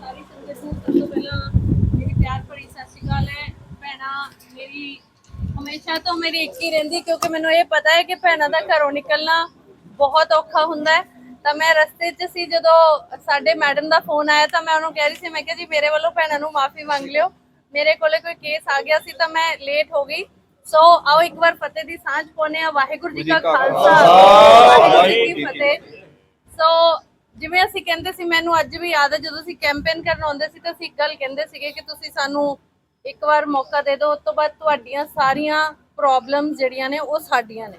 ਸਾਰੀ ਸੰਗਤ ਨੂੰ ਸਭ ਤੋਂ ਪਹਿਲਾਂ ਮੇਰੀ ਪਿਆਰ ਭਰੀ ਸਤਿ ਸ਼੍ਰੀ ਅਕਾਲ ਹੈ। ਭੈਣਾ ਮੇਰੀ ਹਮੇਸ਼ਾ ਤੋਂ ਮੇਰੀ ਇੱਕ ਹੀ ਰਹਿੰਦੀ ਕਿਉਂਕਿ ਮੈਨੂੰ ਇਹ ਪਤਾ ਹੈ ਕਿ ਭੈਣਾਂ ਦਾ ਘਰੋਂ ਨਿਕਲਣਾ ਬਹੁਤ ਔਖਾ ਹੁੰਦਾ ਹੈ। ਤਾਂ ਮੈਂ ਰਸਤੇ 'ਚ ਸੀ ਜਦੋਂ ਸਾਡੇ ਮੈਡਮ ਦਾ ਫੋਨ ਆਇਆ ਤਾਂ ਮੈਂ ਉਹਨੂੰ ਕਹਿ ਰਹੀ ਸੀ ਮੈਂ ਕਿਹਾ ਜੀ ਮੇਰੇ ਵੱਲੋਂ ਭੈਣਾਂ ਨੂੰ ਮਾਫੀ ਮੰਗ ਲਿਓ। ਮੇਰੇ ਕੋਲੇ ਕੋਈ ਕੇਸ ਆ ਗਿਆ ਸੀ ਤਾਂ ਮੈਂ ਲੇਟ ਹੋ ਗਈ। ਸੋ ਆਓ ਇੱਕ ਵਾਰ ਫਤਿਹ ਦੀ ਸਾਂਝ ਪਾਉਂਦੇ ਆ ਵਾਹਿਗੁਰੂ ਜੀ ਕਾ ਖਾਲਸਾ। ਵਾਹਿਗੁਰੂ ਜੀ ਕੀ ਫਤਿਹ। ਸੋ ਜਿਵੇਂ ਅਸੀਂ ਕਹਿੰਦੇ ਸੀ, ਮੈਨੂੰ ਅੱਜ ਵੀ ਯਾਦ ਹੈ, ਜਦੋਂ ਅਸੀਂ ਕੈਂਪੇਨ ਕਰਨ ਆਉਂਦੇ ਸੀ ਤਾਂ ਅਸੀਂ ਇੱਕ ਗੱਲ ਕਹਿੰਦੇ ਸੀਗੇ ਕਿ ਤੁਸੀਂ ਸਾਨੂੰ ਇੱਕ ਵਾਰ ਮੌਕਾ ਦੇ ਦਿਓ, ਉਸ ਤੋਂ ਬਾਅਦ ਤੁਹਾਡੀਆਂ ਸਾਰੀਆਂ ਪ੍ਰੋਬਲਮ ਜਿਹੜੀਆਂ ਨੇ ਉਹ ਸਾਡੀਆਂ ਨੇ।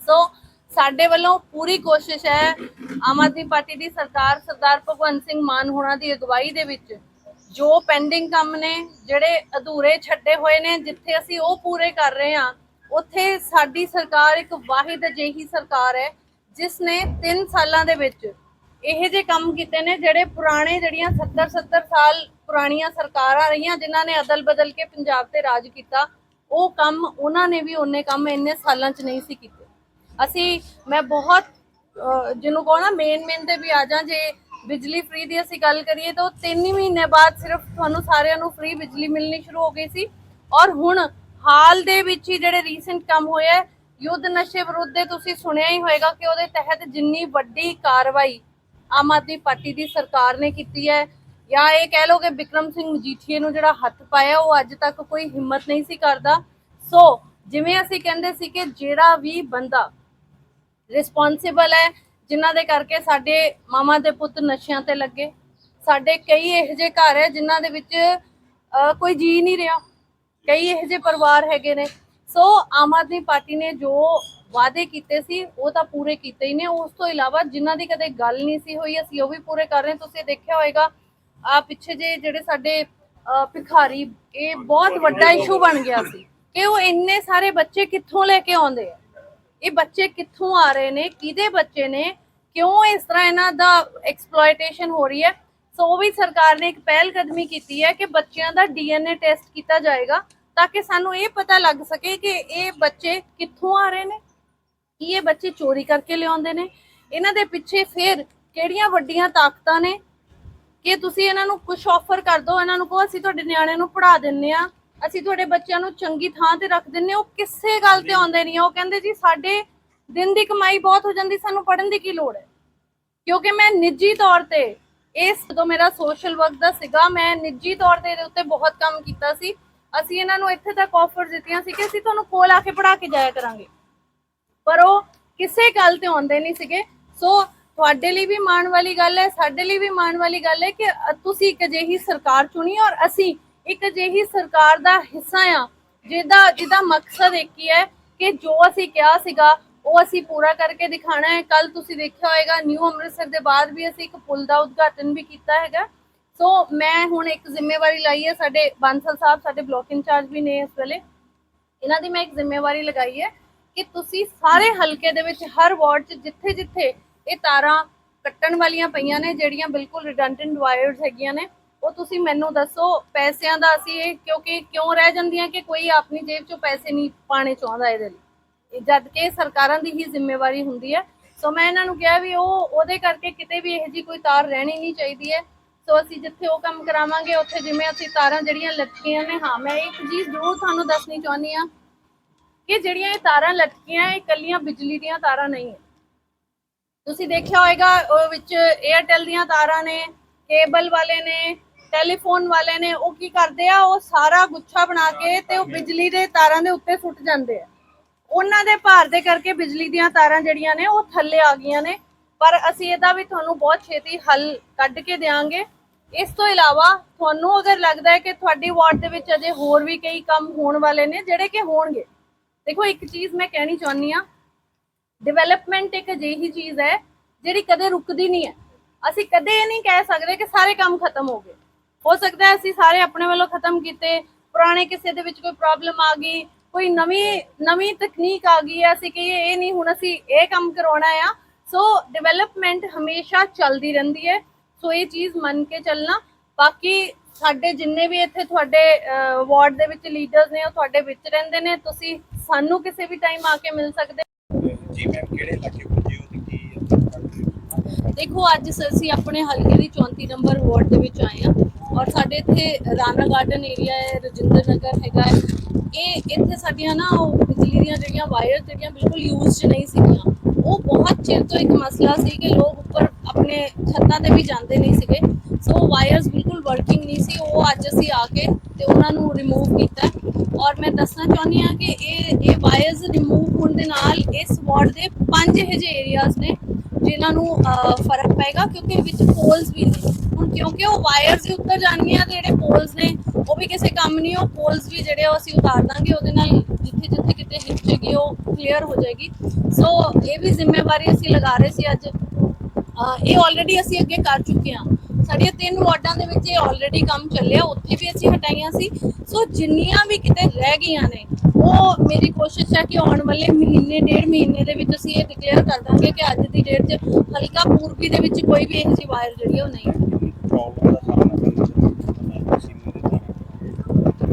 ਸੋ ਸਾਡੇ ਵੱਲੋਂ ਪੂਰੀ ਕੋਸ਼ਿਸ਼ ਹੈ, ਆਮ ਆਦਮੀ ਪਾਰਟੀ ਦੀ ਸਰਕਾਰ, ਸਰਦਾਰ ਭਗਵੰਤ ਸਿੰਘ ਮਾਨ ਹੋਣਾ ਦੀ ਅਗਵਾਈ ਦੇ ਵਿੱਚ ਜੋ ਪੈਂਡਿੰਗ ਕੰਮ ਨੇ, ਜਿਹੜੇ ਅਧੂਰੇ ਛੱਡੇ ਹੋਏ ਨੇ, ਜਿੱਥੇ ਅਸੀਂ ਉਹ ਪੂਰੇ ਕਰ ਰਹੇ ਹਾਂ, ਉੱਥੇ ਸਾਡੀ ਸਰਕਾਰ ਇੱਕ ਵਾਹਿਦ ਅਜਿਹੀ ਸਰਕਾਰ ਹੈ, ਜਿਸ ਨੇ 3 ਸਾਲਾਂ ਦੇ ਵਿੱਚ ਇਹੋ ਜਿਹੇ ਕੰਮ ਕੀਤੇ ਨੇ ਜਿਹੜੇ ਪੁਰਾਣੇ ਜਿਹੜੀਆਂ 70 70 ਸਾਲ ਪੁਰਾਣੀਆਂ ਸਰਕਾਰਾਂ ਰਹੀਆਂ ਜਿਨ੍ਹਾਂ ਨੇ ਅਦਲ ਬਦਲ ਕੇ ਪੰਜਾਬ ਤੇ ਰਾਜ ਕੀਤਾ ਉਹ ਕੰਮ ਉਹਨਾਂ ਨੇ ਵੀ ਉਹਨੇ ਕੰਮ ਇੰਨੇ ਸਾਲਾਂ 'ਚ ਨਹੀਂ ਸੀ ਕੀਤੇ। ਅਸੀਂ ਮੈਂ ਬਹੁਤ ਜਿਹਨੂੰ ਕਹੋ ਨਾ ਮੇਨ ਮੇਨ ਤੇ ਵੀ ਆ ਜਾ ਜੇ ਬਿਜਲੀ ਫ੍ਰੀ ਦੀ ਅਸੀਂ ਗੱਲ ਕਰੀਏ ਤਾਂ 3 ਮਹੀਨੇ ਬਾਅਦ ਸਿਰਫ ਤੁਹਾਨੂੰ ਸਾਰਿਆਂ ਨੂੰ ਫ੍ਰੀ ਬਿਜਲੀ ਮਿਲਣੀ ਸ਼ੁਰੂ ਹੋ ਗਈ ਸੀ। ਔਰ ਹੁਣ ਹਾਲ ਦੇ ਵਿੱਚ ਹੀ ਜਿਹੜੇ ਰੀਸੈਂਟ ਕੰਮ ਹੋਇਆ ਹੈ, ਯੁੱਧ ਨਸ਼ੇ ਵਿਰੁੱਧ ਦੇ ਤੁਸੀਂ ਸੁਣਿਆ ਹੀ ਹੋਵੇਗਾ ਕਿ ਉਹਦੇ ਤਹਿਤ ਜਿੰਨੀ ਵੱਡੀ ਕਾਰਵਾਈ ਆਮ ਆਦਮੀ ਪਾਰਟੀ ਦੀ ਸਰਕਾਰ ਨੇ ਕੀਤੀ ਹੈ। ਜਾਂ ਇਹ ਕਹਿ ਲਓ ਕਿ ਵਿਕਰਮ ਸਿੰਘ ਮਜੀਠੀਏ ਨੂੰ ਜਿਹੜਾ ਹੱਥ ਪਾਇਆ ਉਹ ਅੱਜ ਤੱਕ ਕੋਈ ਹਿੰਮਤ ਨਹੀਂ ਸੀ ਕਰਦਾ। ਸੋ ਜਿਵੇਂ ਅਸੀਂ ਕਹਿੰਦੇ ਸੀ ਕਿ ਜਿਹੜਾ ਵੀ ਬੰਦਾ ਰਿਸਪੌਂਸਿਬਲ ਹੈ ਜਿਨ੍ਹਾਂ ਦੇ ਕਰਕੇ ਸਾਡੇ ਮਾਮਾ ਦੇ ਪੁੱਤ ਨਸ਼ਿਆਂ ਤੇ ਲੱਗੇ ਸਾਡੇ ਕਈ ਇਹੋ ਜਿਹੇ ਘਰ ਹੈ ਜਿਨ੍ਹਾਂ ਦੇ ਵਿੱਚ ਅਹ, ਕੋਈ ਜੀ ਨਹੀਂ ਰਿਹਾ। ਕਈ ਇਹੋ ਜਿਹੇ ਪਰਿਵਾਰ ਹੈਗੇ ਨੇ। ਸੋ ਆਮ ਆਦਮੀ ਪਾਰਟੀ ਨੇ ਜੋ ਵਾਅਦੇ ਕੀਤੇ ਸੀ ਉਹ ਤਾਂ ਪੂਰੇ ਕੀਤੇ ਹੀ ਨੇ। ਉਸ ਤੋਂ ਇਲਾਵਾ ਜਿਨ੍ਹਾਂ ਦੀ ਕਦੇ ਗੱਲ ਨਹੀਂ ਸੀ ਹੋਈ ਅਸੀਂ ਉਹ ਵੀ ਪੂਰੇ ਕਰ ਰਹੇ ਤੁਸੀਂ ਦੇਖਿਆ ਹੋਵੇਗਾ ਆ ਪਿੱਛੇ ਜੇ ਜਿਹੜੇ ਸਾਡੇ ਭਿਖਾਰੀ ਇਹ ਬਹੁਤ ਵੱਡਾ ਇਸ਼ੂ ਬਣ ਗਿਆ ਸੀ ਕਿ ਉਹ ਇੰਨੇ ਸਾਰੇ ਬੱਚੇ ਕਿੱਥੋਂ ਲੈ ਕੇ ਆਉਂਦੇ ਆ? ਇਹ ਬੱਚੇ ਕਿੱਥੋਂ ਆ ਰਹੇ ਨੇ? ਕਿਹਦੇ ਬੱਚੇ ਨੇ? ਕਿਉਂ ਇਸ ਤਰ੍ਹਾਂ ਇਹਨਾਂ ਦਾ ਐਕਸਪਲੋਇਟੇਸ਼ਨ ਹੋ ਰਹੀ ਹੈ? ਸੋ ਉਹ ਵੀ ਸਰਕਾਰ ਨੇ ਇੱਕ ਪਹਿਲ ਕਦਮੀ ਕੀਤੀ ਹੈ ਕਿ ਬੱਚਿਆਂ ਦਾ ਡੀਐਨਏ ਟੈਸਟ ਕੀਤਾ ਜਾਏਗਾ ਤਾਂ ਕਿ ਸਾਨੂੰ ਇਹ ਪਤਾ ਲੱਗ ਸਕੇ ਕਿ ਇਹ ਬੱਚੇ ਕਿੱਥੋਂ ਆ ਰਹੇ ਨੇ। ਕੀ ਇਹ ਬੱਚੇ ਚੋਰੀ ਕਰਕੇ ਲਿਆਉਂਦੇ ਨੇ? ਇਹਨਾਂ ਦੇ ਪਿੱਛੇ ਫਿਰ ਕਿਹੜੀਆਂ ਵੱਡੀਆਂ ਤਾਕਤਾਂ ਨੇ? ਕਿ ਤੁਸੀਂ ਇਹਨਾਂ ਨੂੰ ਕੁਝ ਆਫਰ ਕਰ ਦਿਓ ਇਹਨਾਂ ਨੂੰ ਕਹੋ ਅਸੀਂ ਤੁਹਾਡੇ ਨਿਆਣਿਆਂ ਨੂੰ ਪੜ੍ਹਾ ਦਿੰਨੇ ਆ ਅਸੀਂ ਤੁਹਾਡੇ ਬੱਚਿਆਂ ਨੂੰ ਚੰਗੀ ਥਾਂ ਤੇ ਰੱਖ ਦਿੰਨੇ। ਉਹ ਕਿਸੇ ਗੱਲ ਤੇ ਆਉਂਦੇ ਨਹੀਂ ਆ। ਉਹ ਕਹਿੰਦੇ ਜੀ ਸਾਡੇ ਦਿਨ ਦੀ ਕਮਾਈ ਬਹੁਤ ਹੋ ਜਾਂਦੀ ਸਾਨੂੰ ਪੜ੍ਹਨ ਦੀ ਕੀ ਲੋੜ ਹੈ? ਕਿਉਂਕਿ ਮੈਂ ਨਿੱਜੀ ਤੌਰ ਤੇ ਇਸ ਜਦੋਂ ਮੇਰਾ ਸੋਸ਼ਲ ਵਰਕ ਦਾ ਸੀਗਾ ਮੈਂ ਨਿੱਜੀ ਤੌਰ ਤੇ ਇਹਦੇ ਉੱਤੇ ਬਹੁਤ ਕੰਮ ਕੀਤਾ ਸੀ। ਅਸੀਂ ਇਹਨਾਂ ਨੂੰ ਇੱਥੇ ਤੱਕ ਆਫਰ ਦਿੱਤੀਆਂ ਸੀ ਕਿ ਅਸੀਂ ਤੁਹਾਨੂੰ ਕੋਲ ਆ ਕੇ ਪੜ੍ਹਾ ਕੇ ਜਾਇਆ ਕਰਾਂਗੇ। ਪਰ ਉਹ ਕਿਸੇ ਗੱਲ ਤੇ ਆਉਂਦੇ ਨਹੀਂ ਸੀਗੇ। ਸੋ ਤੁਹਾਡੇ ਲਈ ਵੀ ਮਾਣ ਵਾਲੀ ਗੱਲ ਹੈ, ਸਾਡੇ ਲਈ ਵੀ ਮਾਣ ਵਾਲੀ ਗੱਲ ਹੈ ਕਿ ਤੁਸੀਂ ਇੱਕ ਅਜਿਹੀ ਸਰਕਾਰ ਚੁਣੀ ਔਰ ਅਸੀਂ ਇੱਕ ਅਜਿਹੀ ਸਰਕਾਰ ਦਾ ਹਿੱਸਾ ਆ ਜਿਹਦਾ ਜਿਹਦਾ ਮਕਸਦ ਇੱਕ ਹੀ ਹੈ ਕਿ ਜੋ ਅਸੀਂ ਕਿਹਾ ਸੀਗਾ, ਉਹ ਅਸੀਂ ਪੂਰਾ ਕਰਕੇ ਦਿਖਾਣਾ ਹੈ। ਕੱਲ ਤੁਸੀਂ ਦੇਖਿਆ ਹੋਏਗਾ, ਨਿਊ ਅੰਮ੍ਰਿਤਸਰ ਦੇ ਬਾਅਦ ਵੀ ਅਸੀਂ ਇੱਕ ਪੁਲ ਦਾ ਉਦਘਾਟਨ ਵੀ ਕੀਤਾ ਹੈਗਾ। ਸੋ ਮੈਂ ਹੁਣ ਇੱਕ ਜ਼ਿੰਮੇਵਾਰੀ ਲਈ ਹੈ, ਸਾਡੇ ਬਾਂਸਲ ਸਾਹਿਬ, ਸਾਡੇ ਬਲਾਕ ਇੰਚਾਰਜ ਵੀ ਨੇ ਇਸ ਵੇਲੇ। ਇਹਨਾਂ ਦੀ ਮੈਂ ਇੱਕ ਜ਼ਿੰਮੇਵਾਰੀ ਲਗਾਈ ਹੈ ਕਿ ਤੁਸੀਂ ਸਾਰੇ ਹਲਕੇ ਦੇ ਵਿੱਚ ਹਰ ਵਾਰਡ 'ਚ ਜਿੱਥੇ ਜਿੱਥੇ ਇਹ ਤਾਰਾਂ ਕੱਟਣ ਵਾਲੀਆਂ ਪਈਆਂ ਨੇ, ਜਿਹੜੀਆਂ ਬਿਲਕੁਲ ਰਿਡੰਡੈਂਟ ਵਾਇਰਸ ਹੈਗੀਆਂ ਨੇ, ਉਹ ਤੁਸੀਂ ਮੈਨੂੰ ਦੱਸੋ, ਪੈਸਿਆਂ ਦਾ ਅਸੀਂ ਇਹ ਕਿਉਂਕਿ ਕਿਉਂ ਰਹਿ ਜਾਂਦੀਆਂ ਕਿ ਕੋਈ ਆਪਣੀ ਜੇਬ 'ਚੋਂ ਪੈਸੇ ਨਹੀਂ ਪਾਣੇ ਚਾਹੁੰਦਾ ਇਹਦੇ ਲਈ? ਇਹ ਜਦ ਕਿ ਸਰਕਾਰਾਂ ਦੀ ਹੀ ਜ਼ਿੰਮੇਵਾਰੀ ਹੁੰਦੀ ਹੈ। ਸੋ ਮੈਂ ਇਹਨਾਂ ਨੂੰ ਕਿਹਾ ਵੀ ਉਹ, ਉਹਦੇ ਕਰਕੇ ਕਿਤੇ ਵੀ ਇਹੋ ਜੀ ਕੋਈ ਤਾਰ ਰਹਿਣੀ ਨਹੀਂ ਚਾਹੀਦੀ ਹੈ। ਸੋ ਅਸੀਂ ਜਿੱਥੇ ਉਹ ਕੰਮ ਕਰਾਵਾਂਗੇ, ਉੱਥੇ ਜਿਵੇਂ ਅਸੀਂ ਤਾਰਾਂ ਜਿਹੜੀਆਂ ਲਟਕੀਆਂ ਨੇ, ਹਾਂ, ਮੈਂ ਇੱਕ ਚੀਜ਼ ਜ਼ਰੂਰ ਤੁਹਾਨੂੰ ਦੱਸਣੀ ਚਾਹੁੰਦੀ ਆ ਕਿ ਜਿਹੜੀਆਂ ਇਹ ਤਾਰਾਂ ਲਟਕੀਆਂ, ਇਹ ਇਕੱਲੀਆਂ ਬਿਜਲੀ ਦੀਆਂ ਤਾਰਾਂ ਨਹੀਂ ਹੈ। ਤੁਸੀਂ ਦੇਖਿਆ ਹੋਵੇਗਾ ਉਹ ਵਿੱਚ 에ਅਰਟੈਲ ਦੀਆਂ ਤਾਰਾਂ ਨੇ, ਕੇਬਲ ਵਾਲੇ ਨੇ ਟੈਲੀਫੋਨ ਵਾਲੇ ਨੇ, ਉਹ ਕੀ ਕਰਦੇ ਆ, ਉਹ ਸਾਰਾ ਗੁੱਛਾ ਬਣਾ ਕੇ ਤੇ ਉਹ ਬਿਜਲੀ ਦੇ ਤਾਰਾਂ ਦੇ ਉੱਤੇ ਸੁੱਟ ਜਾਂਦੇ ਆ। ਉਹਨਾਂ ਦੇ ਭਾਰ ਦੇ ਕਰਕੇ ਬਿਜਲੀ ਦੀਆਂ ਤਾਰਾਂ ਜਿਹੜੀਆਂ ਨੇ, ਉਹ ਥੱਲੇ ਆ ਗਈਆਂ ਨੇ। ਪਰ ਅਸੀਂ ਇਹਦਾ ਵੀ ਤੁਹਾਨੂੰ ਬਹੁਤ ਛੇਤੀ ਹੱਲ ਕੱਢ ਕੇ ਦੇਵਾਂਗੇ ਇਸ ਤੋਂ ਇਲਾਵਾ ਤੁਹਾਨੂੰ ਅਗਰ ਲੱਗਦਾ ਹੈ ਕਿ ਤੁਹਾਡੀ ਵਾਰਡ ਦੇ ਵਿੱਚ ਅਜੇ ਹੋਰ ਵੀ ਕਈ ਕੰਮ ਹੋਣ ਵਾਲੇ ਨੇ, ਜਿਹੜੇ ਕਿ ਹੋਣਗੇ ਦੇਖੋ, ਇੱਕ ਚੀਜ਼ ਮੈਂ ਕਹਿਣੀ ਚਾਹੁੰਦੀ ਆ ਡਿਵੈਲਪਮੈਂਟ ਇੱਕ ਅਜਿਹੀ ਚੀਜ਼ ਹੈ ਜਿਹੜੀ ਕਦੇ ਰੁਕਦੀ ਨਹੀਂ ਹੈ। ਅਸੀਂ ਕਦੇ ਇਹ ਨਹੀਂ ਕਹਿ ਸਕਦੇ ਕਿ ਸਾਰੇ ਕੰਮ ਖਤਮ ਹੋ ਗਏ। ਹੋ ਸਕਦਾ ਅਸੀਂ ਸਾਰੇ ਆਪਣੇ ਵੱਲੋਂ ਖਤਮ ਕੀਤੇ, ਪੁਰਾਣੇ ਕਿਸੇ ਦੇ ਵਿੱਚ ਕੋਈ ਪ੍ਰੋਬਲਮ ਆ ਗਈ, ਕੋਈ ਨਵੀਂ ਨਵੀਂ ਤਕਨੀਕ ਆ ਗਈ ਹੈ, ਅਸੀਂ ਕਹੀਏ ਇਹ ਨਹੀਂ, ਹੁਣ ਅਸੀਂ ਇਹ ਕੰਮ ਕਰਾਉਣਾ ਆ। ਸੋ ਡਿਵੈਲਪਮੈਂਟ ਹਮੇਸ਼ਾ ਚੱਲਦੀ ਰਹਿੰਦੀ ਹੈ। ਸੋ ਇਹ ਚੀਜ਼ ਮੰਨ ਕੇ ਚੱਲਣਾ। ਬਾਕੀ ਸਾਡੇ ਜਿੰਨੇ ਵੀ ਇੱਥੇ ਤੁਹਾਡੇ ਵਾਰਡ ਦੇ ਵਿੱਚ ਲੀਡਰਸ ਨੇ, ਉਹ ਤੁਹਾਡੇ ਵਿੱਚ ਰਹਿੰਦੇ ਨੇ। ਤੁਸੀਂ ਸਾਨੂੰ ਕਿਸੇ ਵੀ ਟਾਈਮ ਆ ਕੇ ਮਿਲ ਸਕਦੇ ਜੀ ਮੈਮ ਕਿਹੜੇ ਇਲਾਕੇ ਪੁੱਜੇ ਹੋ ਤੇ ਕੀ? ਦੇਖੋ ਅੱਜ ਅਸੀਂ ਆਪਣੇ ਹਲਕੇ ਦੀ 34 ਨੰਬਰ ਵਾਰਡ ਦੇ ਵਿੱਚ ਆਏ ਆ ਔਰ ਸਾਡੇ ਇੱਥੇ ਰਾਣਾ ਗਾਰਡਨ ਏਰੀਆ ਹੈ ਰਜਿੰਦਰ ਨਗਰ ਹੈਗਾ ਹੈ। ਇਹ ਇੱਥੇ ਸਾਡੀਆਂ ਨਾ ਉਹ ਬਿਜਲੀ ਦੀਆਂ ਜਿਹੜੀਆਂ ਵਾਇਰ ਜਿਹੜੀਆਂ ਬਿਲਕੁਲ ਯੂਜ਼ 'ਚ ਨਹੀਂ ਸੀਗੀਆਂ ਉਹ ਬਹੁਤ ਚਿਰ ਤੋਂ ਇੱਕ ਮਸਲਾ ਸੀ ਕਿ ਲੋਕ ਉੱਪਰ ਆਪਣੇ ਛੱਤਾਂ ਤੇ ਵੀ ਜਾਂਦੇ ਨਹੀਂ ਸੀਗੇ ਸੋ ਵਾਇਰਸ ਬਿਲਕੁਲ ਵਰਕਿੰਗ ਨਹੀਂ ਸੀ, ਉਹ ਅੱਜ ਅਸੀਂ ਆ ਕੇ ਤੇ ਉਹਨਾਂ ਨੂੰ ਰਿਮੂਵ ਕੀਤਾ ਔਰ ਮੈਂ ਦੱਸਣਾ ਚਾਹੁੰਦੀ ਹਾਂ ਕਿ ਇਹ ਇਹ ਵਾਇਰਸ ਰਿਮੂਵ ਹੋਣ ਦੇ ਨਾਲ ਇਸ ਵਾਰਡ ਦੇ ਪੰਜ ਇਹੋ ਜਿਹੇ ਏਰੀਆਜ਼ ਨੇ ਜਿਨ੍ਹਾਂ ਨੂੰ ਫ਼ਰਕ ਪਏਗਾ, ਕਿਉਂਕਿ ਵਿੱਚ ਪੋਲਸ ਵੀ ਨੇ। ਹੁਣ ਕਿਉਂਕਿ ਉਹ ਵਾਇਰਸ ਹੀ ਉੱਤਰ ਜਾਣਗੀਆਂ ਤੇ ਜਿਹੜੇ ਪੋਲਸ ਨੇ, ਉਹ ਵੀ ਕਿਸੇ ਕੰਮ ਨਹੀਂ, ਉਹ ਪੋਲਸ ਵੀ ਜਿਹੜੇ ਉਹ ਅਸੀਂ ਉਤਾਰ ਦਾਂਗੇ, ਉਹਦੇ ਨਾਲ ਜਿੱਥੇ ਜਿੱਥੇ ਕਿਤੇ ਹਿੱਟ ਹੈਗੀ ਉਹ ਕਲੀਅਰ ਹੋ ਜਾਏਗੀ ਸੋ ਇਹ ਵੀ ਜ਼ਿੰਮੇਵਾਰੀ ਅਸੀਂ ਲਗਾ ਰਹੇ ਸੀ ਅੱਜ। ਇਹ ਆਲਰੇਡੀ ਅਸੀਂ ਅੱਗੇ ਕਰ ਚੁੱਕੇ ਹਾਂ। ਸਾਡੀਆਂ ਤਿੰਨ ਵਾਰਡਾਂ ਦੇ ਵਿੱਚ ਇਹ ਆਲਰੇਡੀ ਕੰਮ ਚੱਲਿਆ, ਉੱਥੇ ਵੀ ਅਸੀਂ ਹਟਾਈਆਂ ਸੀ। ਸੋ ਜਿੰਨੀਆਂ ਵੀ ਕਿਤੇ ਰਹਿ ਗਈਆਂ ਨੇ, ਉਹ ਮੇਰੀ ਕੋਸ਼ਿਸ਼ ਹੈ ਕਿ ਆਉਣ ਵਾਲੇ ਮਹੀਨੇ, ਡੇਢ ਮਹੀਨੇ ਦੇ ਵਿੱਚ ਅਸੀਂ ਇਹ ਡਿਕਲੇਅਰ ਕਰ ਦਾਂਗੇ ਕਿ ਅੱਜ ਦੀ ਡੇਟ 'ਚ ਹਲਕਾ ਪੂਰਬੀ ਦੇ ਵਿੱਚ ਕੋਈ ਵੀ ਇਹੋ ਜਿਹੀ ਵਾਇਰ ਜਿਹੜੀ ਉਹ ਨਹੀਂ ਹੈ ਪ੍ਰੋਬਲਮ ਦਾ ਸਾਹਮਣਾ ਕਰਨਾ ਪੈਂਦਾ ਹੈ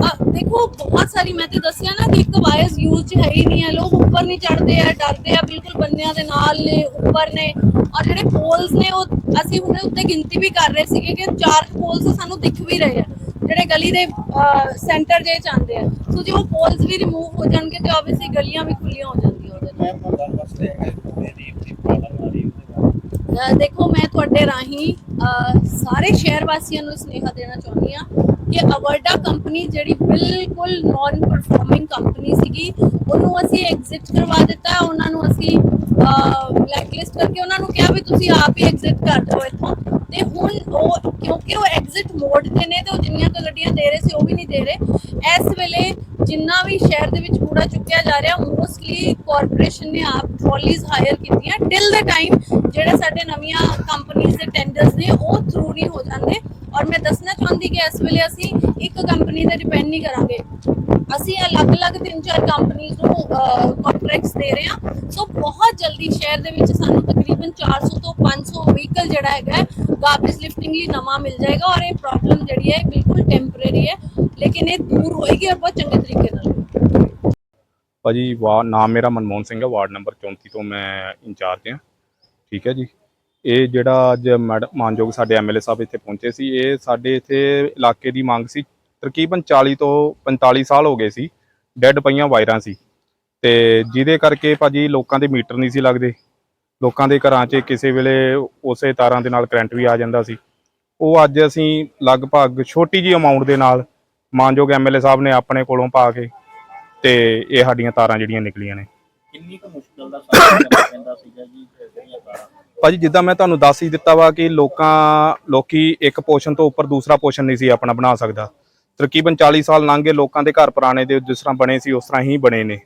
ਅ, ਦੇਖੋ ਬਹੁਤ ਸਾਰੀ ਮੈਂ ਤੇ ਦੱਸਿਆ ਨਾ ਕਿ ਇੱਕ ਵਾਇਰਸ ਯੂਜ਼ ਚ ਹੈ ਹੀ ਨਹੀਂ ਹੈ। ਲੋਕ ਉੱਪਰ ਨਹੀਂ ਚੜਦੇ ਆ ਡਰਦੇ ਆ ਬਿਲਕੁਲ ਬੰਦਿਆਂ ਦੇ ਨਾਲ ਨੇ ਉੱਪਰ ਨੇ। ਔਰ ਜਿਹੜੇ ਪੋਲਸ ਨੇ ਉਹ ਅਸੀਂ ਹੁਣੇ ਉੱਤੇ ਗਿਣਤੀ ਵੀ ਕਰ ਰਹੇ ਸੀਗੇ ਕਿ ਚਾਰ ਪੋਲਸ ਸਾਨੂੰ ਦਿਖ ਵੀ ਰਹੇ ਆ ਜਿਹੜੇ ਗਲੀ ਦੇ ਸੈਂਟਰ ਜੇ ਚ ਆਉਂਦੇ ਆ। ਸੋ ਜੇ ਉਹ ਪੋਲਸ ਵੀ ਰਿਮੂਵ ਹੋ ਜਾਣਗੇ ਤੇ ਆਬਵੀਅਸਲੀ ਗਲੀਆਂ ਵੀ ਖੁੱਲੀਆਂ ਹੋ ਜਾਂਦੀਆਂ ਉਹਦੇ ਨਾਲ। ਦੇਖੋ ਮੈਂ ਤੁਹਾਡੇ ਰਾਹੀਂ ਸਾਰੇ ਸ਼ਹਿਰ ਵਾਸੀਆਂ ਨੂੰ ਸੁਨੇਹਾ ਦੇਣਾ ਚਾਹੁੰਦੀ ਹਾਂ ਕਿ ਅਵਰਡਾ ਕੰਪਨੀ ਜਿਹੜੀ ਬਿਲਕੁਲ ਨਾਨ ਪਰਫਾਰਮਿੰਗ ਕੰਪਨੀ ਸੀਗੀ, ਉਹਨੂੰ ਅਸੀਂ ਐਗਜ਼ਿਟ ਕਰਵਾ ਦਿੱਤਾ, ਉਹਨਾਂ ਨੂੰ ਅਸੀਂ ਬਲੈਕਲਿਸਟ ਕਰਕੇ ਉਹਨਾਂ ਨੂੰ ਕਿਹਾ ਵੀ ਤੁਸੀਂ ਆਪ ਹੀ ਐਗਜ਼ਿਟ ਕਰ ਦਿਓ ਇੱਥੋਂ। ਤੇ ਹੁਣ ਉਹ, ਕਿਉਂਕਿ ਉਹ ਐਗਜ਼ਿਟ ਮੋਡ ਤੇ ਨੇ ਤੇ ਉਹ ਜਿੰਨੀਆਂ ਕੁ ਗੱਡੀਆਂ ਦੇ ਰਹੇ ਸੀ, ਉਹ ਵੀ ਨਹੀਂ ਦੇ ਰਹੇ। ਇਸ ਵੇਲੇ ਜਿੰਨਾ ਵੀ ਸ਼ਹਿਰ ਦੇ ਵਿੱਚ ਕੂੜਾ ਚੁੱਕਿਆ ਜਾ ਰਿਹਾ ਮੋਸਟਲੀ ਕਾਰਪੋਰੇਸ਼ਨ ਨੇ ਆਪ ਟਰਾਲੀਜ਼ ਹਾਇਰ ਕੀਤੀਆਂ। ਟਿਲ ਦਾ ਟਾਈਮ ਜਿਹੜੇ ਸਾਡੇ ਨਵੀਆਂ ਕੰਪਨੀਆਂ ਦੇ ਟੈਂਡਰਸ ਨੇ ਉਹ ਥਰੂ ਨਹੀਂ ਹੋ ਜਾਂਦੇ। ਔਰ ਮੈਂ ਦੱਸਣਾ ਚਾਹੁੰਦੀ ਕਿ ਇਸ ਵੇਲੇ ਅਸੀਂ ਇੱਕ ਕੰਪਨੀ ਤੇ ਡਿਪੈਂਡ ਨਹੀਂ ਕਰਾਂਗੇ। ਅਸੀਂ ਅਲੱਗ-ਅਲੱਗ ਤਿੰਨ ਚਾਰ ਕੰਪਨੀਆਂ ਨੂੰ ਕੰਟਰੈਕਟਸ ਦੇ ਰਹੇ ਹਾਂ। ਸੋ ਬਹੁਤ ਜਲਦੀ ਸ਼ਹਿਰ ਦੇ ਵਿੱਚ ਸਾਨੂੰ ਤਕਰੀਬਨ 400 ਤੋਂ 500 ਵਹੀਕਲ ਜਿਹੜਾ ਹੈਗਾ ਗਾਰਬੇਜ ਲਿਫਟਿੰਗ ਲਈ ਨਵਾਂ ਮਿਲ ਜਾਏਗਾ। ਔਰ ਇਹ ਪ੍ਰੋਬਲਮ ਜਿਹੜੀ ਹੈ ਬਿਲਕੁਲ ਟੈਂਪਰੇਰੀ ਹੈ। ਲੇਕਿਨ ਇਹ ਦੂਰ ਹੋਏਗੀ ਔਰ ਬਹੁਤ ਚੰਗੇ ਤਰੀਕੇ ਨਾਲ। ਹੋਏਗੀ। ਭਾਜੀ ਵਾ ਨਾਮ ਮੇਰਾ ਮਨਮੋਹਨ ਸਿੰਘ ਹੈ। ਵਾਰਡ ਨੰਬਰ 34 ਤੋਂ ਮੈਂ ਇੰਚਾਰਜ ਹਾਂ। ਠੀਕ ਹੈ ਜੀ। ਇਹ ਜਿਹੜਾ ਅੱਜ ਮੈਡਮ ਮਾਨਯੋਗ ਸਾਡੇ ਐਮਐਲਏ ਸਾਹਿਬ ਇੱਥੇ ਪਹੁੰਚੇ ਸੀ, ਇਹ ਸਾਡੇ ਇੱਥੇ ਇਲਾਕੇ ਦੀ ਮੰਗ ਸੀ, ਤਕਰੀਬਨ 40 ਤੋਂ 45 ਸਾਲ ਹੋ ਗਏ ਸੀ, ਡੈੱਡ ਪਈਆਂ ਵਾਇਰਾਂ ਸੀ। ਤੇ ਜਿਹਦੇ ਕਰਕੇ ਭਾਜੀ ਲੋਕਾਂ ਦੇ ਮੀਟਰ ਨਹੀਂ ਸੀ ਲੱਗਦੇ, ਲੋਕਾਂ ਦੇ ਘਰਾਂ 'ਚ ਕਿਸੇ ਵੇਲੇ ਉਸੇ ਤਾਰਾਂ ਦੇ ਨਾਲ ਕਰੰਟ ਵੀ ਆ ਜਾਂਦਾ ਸੀ। ਉਹ ਅੱਜ ਅਸੀਂ ਲਗਭਗ ਛੋਟੀ ਜੀ ਅਮਾਉਂਟ ਦੇ ਨਾਲ ਮਾਨਯੋਗ ਐਮਐਲਏ ਸਾਹਿਬ ਨੇ ਆਪਣੇ ਕੋਲੋਂ ਪਾ ਕੇ ਤੇ ਇਹ ਸਾਡੀਆਂ ਤਾਰਾਂ ਜਿਹੜੀਆਂ ਨਿਕਲੀਆਂ ਨੇ। ਕਿੰਨੀ ਕੁ ਮੁਸ਼ਕਲ ਦਾ ਸਾਹਮਣਾ ਕਰਨਾ ਪੈਂਦਾ ਸੀਗਾ ਜੀ, ਜਿਹੜੀਆਂ ਤਾਰਾਂ? ਭਾਜੀ ਜਿੱਦਾਂ ਮੈਂ ਤੁਹਾਨੂੰ ਦੱਸ ਹੀ ਦਿੱਤਾ ਵਾ ਕਿ ਲੋਕਾਂ ਲੋਕੀ ਇੱਕ ਪੋਸ਼ਨ ਤੋਂ ਉੱਪਰ ਦੂਸਰਾ ਪੋਸ਼ਨ ਨਹੀਂ ਸੀ ਆਪਣਾ ਬਣਾ ਸਕਦਾ। ਤਕਰੀਬਨ 40 ਸਾਲ ਲੰਘ ਲੋਕਾਂ ਦੇ ਘਰ ਪੁਰਾਣੇ ਦੇ ਜਿਸ ਤਰ੍ਹਾਂ ਬਣੇ ਸੀ ਉਸ ਤਰ੍ਹਾਂ ਹੀ ਬਣੇ ਨੇ।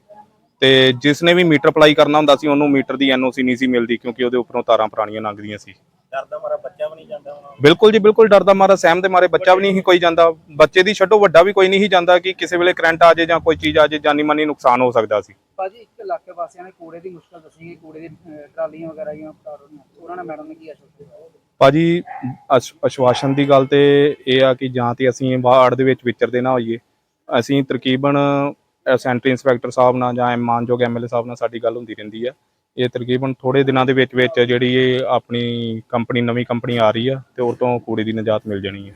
ਤੇ ਜਿਸ ਨੇ ਵੀ ਮੀਟਰ ਅਪਲਾਈ ਕਰਨਾ ਹੁੰਦਾ ਸੀ ਉਹਨੂੰ ਮੀਟਰ ਦੀ ਐਨਓਸੀ ਨਹੀਂ ਸੀ ਮਿਲਦੀ ਕਿਉਂਕਿ ਉਹਦੇ ਉੱਪਰੋਂ ਤਾਰਾਂ ਪੁਰਾਣੀਆਂ ਲੰਘਦੀਆਂ ਸੀ। ਡਰਦਾ ਮਾਰਾ ਬੱਚਾ ਵੀ ਨਹੀਂ ਜਾਂਦਾ ਹੁਣ। ਬਿਲਕੁਲ ਜੀ ਬਿਲਕੁਲ ਡਰਦਾ ਮਾਰਾ ਸਹਿਮ ਦੇ ਮਾਰੇ ਬੱਚਾ ਵੀ ਨਹੀਂ ਕੋਈ ਜਾਂਦਾ। ਬੱਚੇ ਦੀ ਛੱਡੋ ਵੱਡਾ ਵੀ ਕੋਈ ਨਹੀਂ ਜਾਂਦਾ ਕਿ ਕਿਸੇ ਵੇਲੇ ਕਰੰਟ ਆ ਜਾਏ ਜਾਂ ਕੋਈ ਚੀਜ਼ ਆ ਜਾਏ ਜਾਨੀ ਮਾਨੀ ਨੁਕਸਾਨ ਹੋ ਸਕਦਾ ਸੀ। ਭਾਜੀ ਇੱਕ ਇਲਾਕੇ ਵਾਸੀਆਂ ਨੇ ਕੂੜੇ ਦੀ ਮੁਸ਼ਕਲ ਦੱਸੀ ਕਿ ਕੂੜੇ ਦੀ ਅਹ, ਟਰਾਲੀਆਂ ਵਗੈਰਾ ਜਾਂ ਉਤਾਰੋ ਉਹਨਾਂ ਨੇ ਮੈਡਮ ਨੇ ਕੀ ਆਸ਼ਵਾਸਨ ਦਿੱਤਾ? ਭਾਜੀ, ਅਸ਼- ਆਸ਼ਵਾਸਨ ਦੀ ਗੱਲ ਤੇ ਇਹ ਆ ਕਿ ਜਾਂ ਤੇ ਅਸੀਂ ਵਾਰਡ ਦੇ ਵਿੱਚ ਵਿਚਰਦੇ ਨਾ ਹੋਈਏ। ਅਸੀਂ ਤਕਰੀਬਨ ਸੈਂਟਰੀ ਇੰਸਪੈਕਟਰ ਸਾਹਿਬ ਨਾਲ ਜਾਂ ਮਾਨਯੋਗ ਐਮਐਲਏ ਸਾਹਿਬ ਨਾਲ ਸਾਡੀ ਗੱਲ ਹੁੰਦੀ ਰਹਿੰਦੀ ਆ। ਇਹ ਤਕਰੀਬਨ ਥੋੜੇ ਦਿਨਾਂ ਦੇ ਵਿੱਚ ਵਿੱਚ ਜਿਹੜੀ ਇਹ ਆਪਣੀ ਕੰਪਨੀ, ਨਵੀਂ ਕੰਪਨੀ ਆ ਰਹੀ ਆ ਤੇ ਉਹ ਤੋਂ ਕੂੜੇ ਦੀ ਨਜਾਤ ਮਿਲ ਜਾਣੀ ਹੈ